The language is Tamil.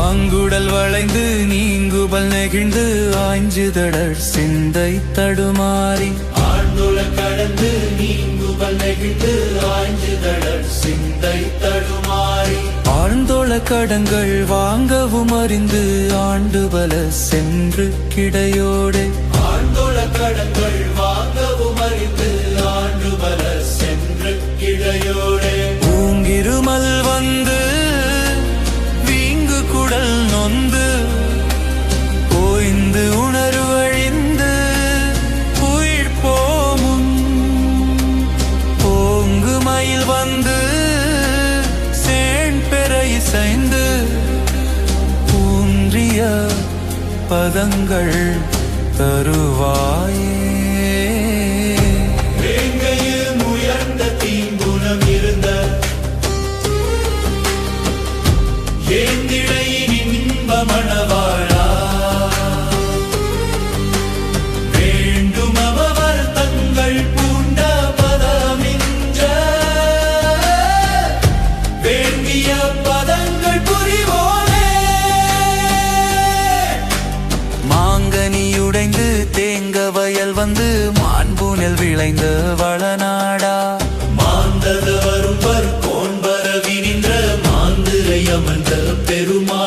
ஆங்குடல் வளைந்து நீங்குபல் நெகிழ்ந்து ஆய்ஞ்சுதடர் சிந்தை தடுமாறி. ஆண்டுல கடந்து நீங்குபல் நெகிழ்ந்து கடங்கள் வாங்கவும் அறிந்து ஆண்டு பல சென்று கிடையோடு. ஆண்டோள கடன்கள் வாங்கவும் அறிந்து ஆண்டு பல சென்று கிடையோடே. பூங்கிருமல் வந்து வீங்கு குடல் நொந்து ஓய்ந்து உணர்வழிந்து உயிர் போமும். ஓங்கு மயில் வந்து பதங்கள் தருவாயே. வேங்கையில் உயர்ந்த தீங்குணம் இருந்த ஏந்திழையின் இன்பமணவாழா வேண்டும் அவர் தங்கள் பூண்ட பதமின்ற வேண்டிய பதங்கள் புரிவோம் மாண்புனல் விளைந்த வளநாடா. மாந்தத வரும்பர் கோன்பரவி நின்ற மாந்திரை அமர்ந்த பெருமா